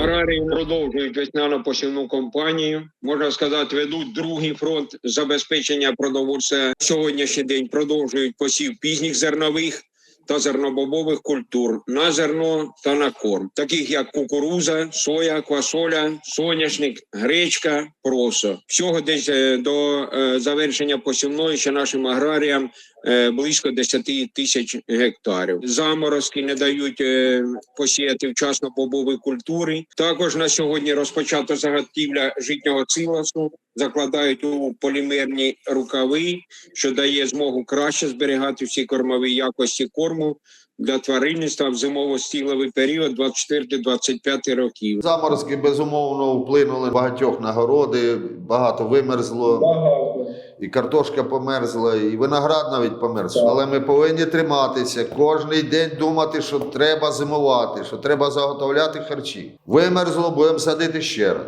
Аграрії продовжують весняно-посівну кампанію. Можна сказати, ведуть другий фронт забезпечення продовольства. Сьогоднішній день продовжують посів пізніх зернових та зернобобових культур на зерно та на корм, таких як кукуруза, соя, квасоля, соняшник, гречка, просо. Всього десь е, до е, завершення посівної ще нашим аграріям близько 10 тисяч гектарів. Заморозки не дають е, посіяти вчасно бобові культури. Також на сьогодні розпочато заготівля житнього силосу, закладають у полімерні рукави, що дає змогу краще зберігати всі кормові якості корму для тваринництва в зимово-стіловий період 24-25 років. Заморозки безумовно вплинули багатьох на городи, багато вимерзло, Багато. І картошка померзла, і виноград навіть померз. Так. Але ми повинні триматися, кожний день думати, що треба зимувати, що треба заготовляти харчі. Вимерзло, будемо садити ще раз.